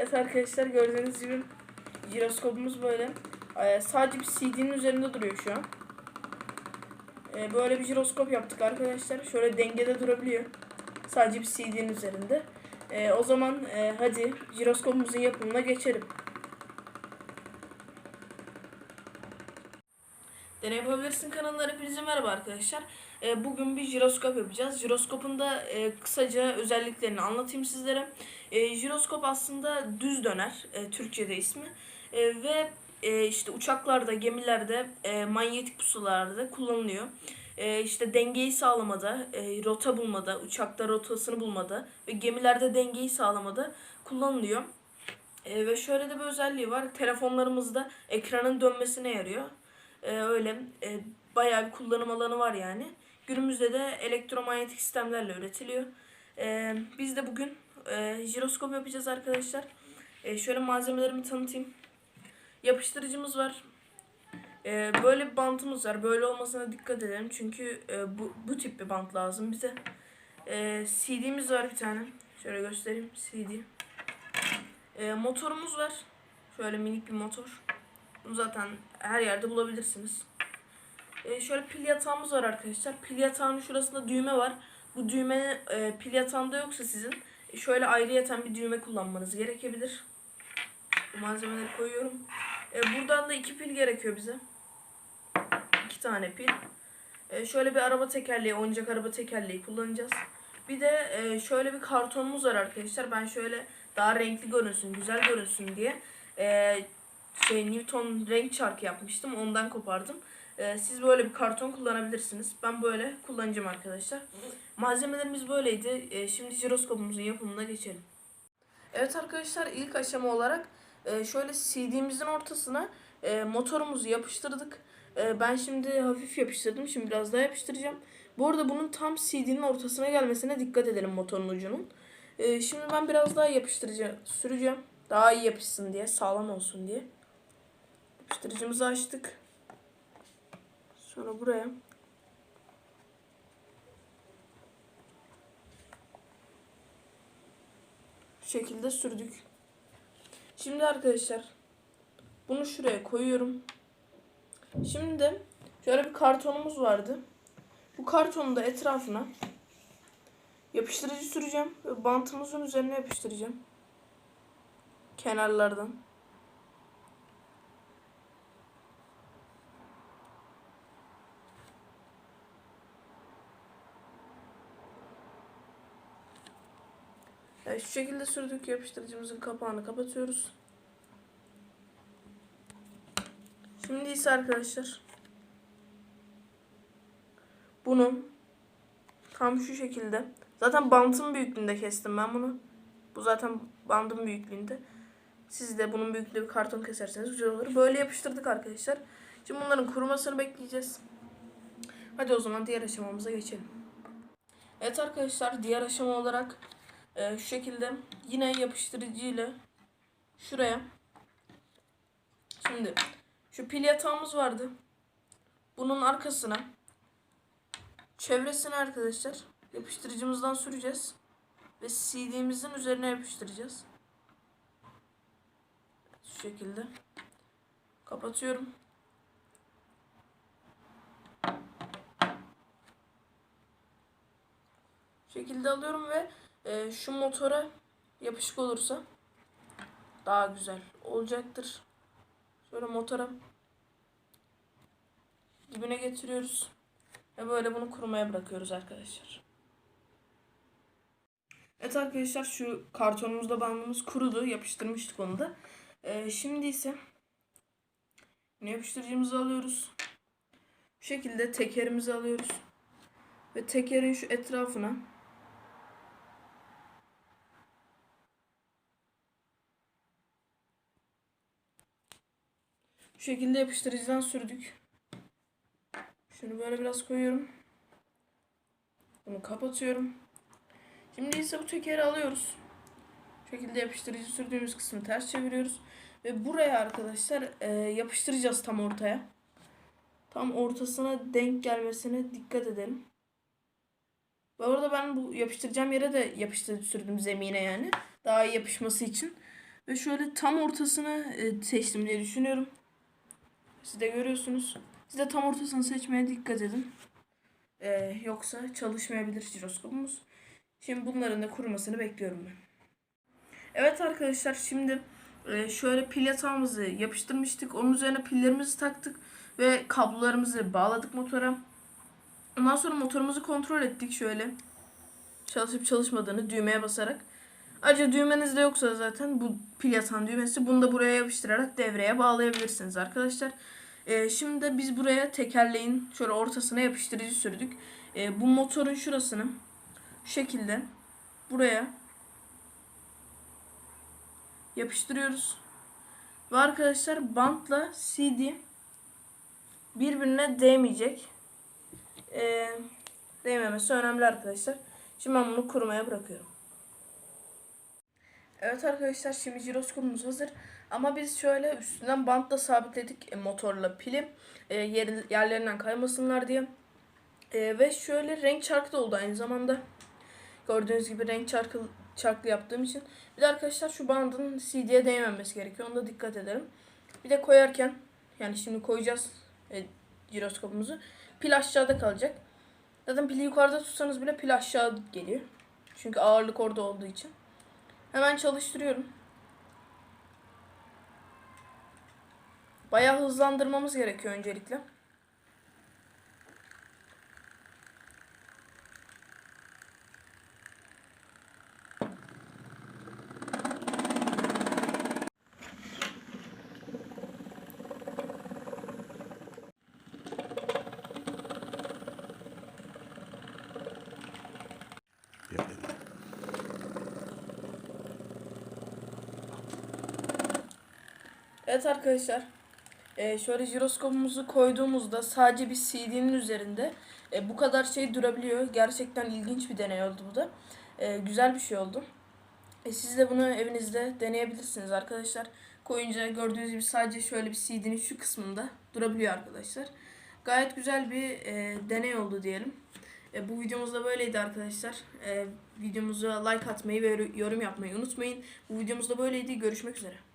Evet arkadaşlar gördüğünüz gibi jiroskopumuz böyle. Ee, sadece bir CD'nin üzerinde duruyor şu an. Ee, böyle bir jiroskop yaptık arkadaşlar. Şöyle dengede durabiliyor. Sadece bir CD'nin üzerinde. Ee, o zaman e, hadi jiroskopumuzun yapımına geçelim. Deney Yapabilirsin kanalına hepinize merhaba arkadaşlar. Ee, bugün bir jiroskop yapacağız. Jiroskopun da e, kısaca özelliklerini anlatayım sizlere. E, jiroskop aslında düz döner, e, Türkçe'de ismi. E, ve e, işte uçaklarda, gemilerde, e, manyetik pusularda kullanılıyor. E, işte dengeyi sağlamada, e, rota bulmada, uçakta rotasını bulmada ve gemilerde dengeyi sağlamada kullanılıyor. E, ve şöyle de bir özelliği var. Telefonlarımızda ekranın dönmesine yarıyor. E, öyle e, bayağı bir kullanım alanı var yani. Günümüzde de elektromanyetik sistemlerle üretiliyor. E, biz de bugün e, jiroskop yapacağız arkadaşlar. E, şöyle malzemelerimi tanıtayım. Yapıştırıcımız var. E, böyle bir bantımız var. Böyle olmasına dikkat edelim. Çünkü e, bu, bu tip bir bant lazım bize. E, CD'miz var bir tane. Şöyle göstereyim CD. E, motorumuz var. Şöyle minik bir motor. Bunu zaten her yerde bulabilirsiniz. E, şöyle pil yatağımız var arkadaşlar. Pil yatağının şurasında düğme var. Bu düğme e, pil yatağında yoksa sizin e, şöyle ayrıyeten bir düğme kullanmanız gerekebilir. Bu malzemeleri koyuyorum. E, buradan da iki pil gerekiyor bize. İki tane pil. E, şöyle bir araba tekerleği, oyuncak araba tekerleği kullanacağız. Bir de e, şöyle bir kartonumuz var arkadaşlar. Ben şöyle daha renkli görünsün, güzel görünsün diye e, şey Newton renk çarkı yapmıştım. Ondan kopardım. E, siz böyle bir karton kullanabilirsiniz. Ben böyle kullanacağım arkadaşlar. Malzemelerimiz böyleydi. E, şimdi jiroskopumuzun yapımına geçelim. Evet arkadaşlar ilk aşama olarak e, şöyle CD'mizin ortasına e, motorumuzu yapıştırdık. E, ben şimdi hafif yapıştırdım. Şimdi biraz daha yapıştıracağım. Bu arada bunun tam CD'nin ortasına gelmesine dikkat edelim motorun ucunun. E, şimdi ben biraz daha yapıştıracağım, süreceğim. Daha iyi yapışsın diye, sağlam olsun diye. Yapıştırıcımızı açtık. Sonra buraya. Şu şekilde sürdük. Şimdi arkadaşlar bunu şuraya koyuyorum. Şimdi şöyle bir kartonumuz vardı. Bu kartonu da etrafına yapıştırıcı süreceğim ve bantımızın üzerine yapıştıracağım. Kenarlardan. Şu şekilde sürdük yapıştırıcımızın kapağını kapatıyoruz. Şimdi ise arkadaşlar bunu tam şu şekilde zaten bantın büyüklüğünde kestim ben bunu. Bu zaten bandın büyüklüğünde. Siz de bunun büyüklüğü bir karton keserseniz güzel olur. Böyle yapıştırdık arkadaşlar. Şimdi bunların kurumasını bekleyeceğiz. Hadi o zaman diğer aşamamıza geçelim. Evet arkadaşlar diğer aşama olarak e, şu şekilde yine yapıştırıcı ile şuraya şimdi şu pil yatağımız vardı. Bunun arkasına çevresine arkadaşlar yapıştırıcımızdan süreceğiz ve CD'mizin üzerine yapıştıracağız. Şu şekilde kapatıyorum. Şekilde alıyorum ve e, şu motora yapışık olursa daha güzel olacaktır. Şöyle motora dibine getiriyoruz. Ve böyle bunu kurumaya bırakıyoruz arkadaşlar. Evet arkadaşlar şu kartonumuzda bandımız kurudu. Yapıştırmıştık onu da. Ee, şimdi ise yapıştırıcımızı alıyoruz. Bu şekilde tekerimizi alıyoruz. Ve tekerin şu etrafına Şu şekilde yapıştırıcıdan sürdük. Şunu böyle biraz koyuyorum. Bunu kapatıyorum. Şimdi ise bu tekeri alıyoruz. Şu şekilde yapıştırıcı sürdüğümüz kısmı ters çeviriyoruz. Ve buraya arkadaşlar e, yapıştıracağız tam ortaya. Tam ortasına denk gelmesine dikkat edelim. Bu arada ben bu yapıştıracağım yere de yapıştırıcı sürdüm zemine yani. Daha iyi yapışması için. Ve şöyle tam ortasını e, seçtim diye düşünüyorum. Siz de görüyorsunuz. Siz de tam ortasını seçmeye dikkat edin. E, yoksa çalışmayabilir jiroskopumuz. Şimdi bunların da kurumasını bekliyorum ben. Evet arkadaşlar şimdi e, şöyle pil yatağımızı yapıştırmıştık. Onun üzerine pillerimizi taktık ve kablolarımızı bağladık motora. Ondan sonra motorumuzu kontrol ettik şöyle. Çalışıp çalışmadığını düğmeye basarak. Ayrıca düğmeniz de yoksa zaten bu pil yatağın düğmesi bunu da buraya yapıştırarak devreye bağlayabilirsiniz arkadaşlar. E, şimdi de biz buraya tekerleğin şöyle ortasına yapıştırıcı sürdük. E, bu motorun şurasını şu şekilde buraya yapıştırıyoruz. Ve arkadaşlar bantla CD birbirine değmeyecek. Ee, değmemesi önemli arkadaşlar. Şimdi ben bunu kurumaya bırakıyorum. Evet arkadaşlar şimdi jiroskopumuz hazır. Ama biz şöyle üstünden bantla sabitledik e, motorla pili. E, yer, yerlerinden kaymasınlar diye. E, ve şöyle renk çarkı da oldu aynı zamanda. Gördüğünüz gibi renk çarkı, çarklı yaptığım için. Bir de arkadaşlar şu bandın CD'ye değmemesi gerekiyor. Onda dikkat edelim. Bir de koyarken yani şimdi koyacağız e, jiroskopumuzu. Pil aşağıda kalacak. Zaten pili yukarıda tutsanız bile pil aşağı geliyor. Çünkü ağırlık orada olduğu için. Hemen çalıştırıyorum. Bayağı hızlandırmamız gerekiyor öncelikle. Evet arkadaşlar. Ee, şöyle jiroskopumuzu koyduğumuzda sadece bir CD'nin üzerinde e, bu kadar şey durabiliyor. Gerçekten ilginç bir deney oldu bu da. E, güzel bir şey oldu. E, siz de bunu evinizde deneyebilirsiniz arkadaşlar. Koyunca gördüğünüz gibi sadece şöyle bir CD'nin şu kısmında durabiliyor arkadaşlar. Gayet güzel bir e, deney oldu diyelim. E, bu videomuz da böyleydi arkadaşlar. E, videomuza like atmayı ve yorum yapmayı unutmayın. Bu videomuz da böyleydi. Görüşmek üzere.